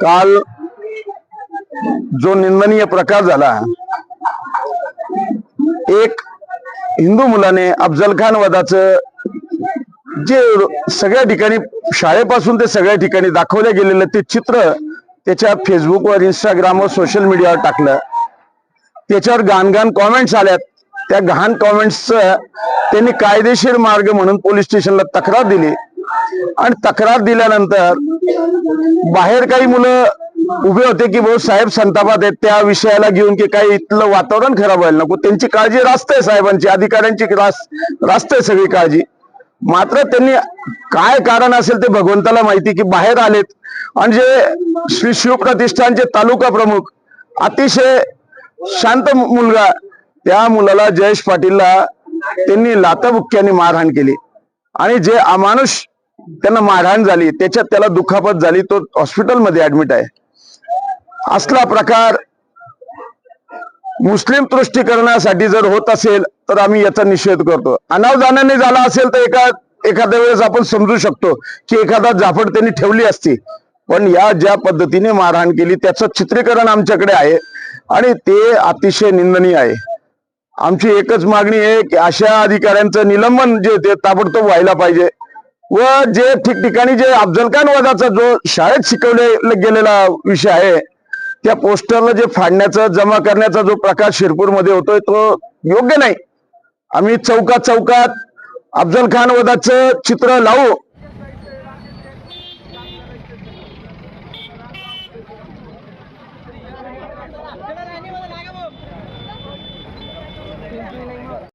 काल जो निंदनीय प्रकार झाला एक हिंदू मुलाने अफजल खान वधाच जे सगळ्या ठिकाणी शाळेपासून ते सगळ्या ठिकाणी दाखवलं गेलेलं ते चित्र त्याच्या फेसबुकवर इंस्टाग्रामवर सोशल मीडियावर टाकलं. त्याच्यावर घाणघाण कॉमेंट्स आल्यात. त्या घाण कॉमेंट्सचं त्यांनी कायदेशीर मार्ग म्हणून पोलीस स्टेशनला तक्रार दिली. आणि तक्रार दिल्यानंतर बाहेर काही मुलं उभे होते की भाऊ साहेब संतापात आहेत त्या विषयाला घेऊन की काही इथलं वातावरण खराब व्हायला नको. त्यांची काळजी रास्त आहे साहेबांची अधिकाऱ्यांची रास्त आहे सगळी काळजी. मात्र त्यांनी काय कारण असेल ते भगवंताला माहिती की बाहेर आलेत. आणि जे श्री शिवप्रतिष्ठानचे तालुका प्रमुख अतिशय शांत मुलगा त्या मुलाला जयेश पाटीलला त्यांनी लाताबुक्क्याने मारहाण केली. आणि जे अमानुष त्यांना मारहाण झाली त्याच्यात त्याला दुखापत झाली तो हॉस्पिटलमध्ये ऍडमिट आहे. असला प्रकार मुस्लिम तुष्टीकरणासाठी जर होत असेल तर आम्ही याचा निषेध करतो. अनावधानाने झाला असेल तर एका एखाद्या वेळेस आपण समजू शकतो की एखादा जाफड त्यांनी ठेवली असती. पण या ज्या पद्धतीने मारहाण केली त्याचं चित्रीकरण आमच्याकडे आहे आणि ते अतिशय निंदनीय आहे. आमची एकच मागणी आहे की अशा अधिकाऱ्यांचं निलंबन जे ते ताबडतोब व्हायला पाहिजे. व जे ठिकठिकाणी जे अफजल खान वधाचा जो शाळेत शिकवले गेलेला विषय आहे त्या पोस्टरला जे फाडण्याचा जमा करण्याचा जो प्रकार शिरपूरमध्ये होतोय तो योग्य नाही. आम्ही चौकात चौकात अफजल खान वधाचं चित्र लावू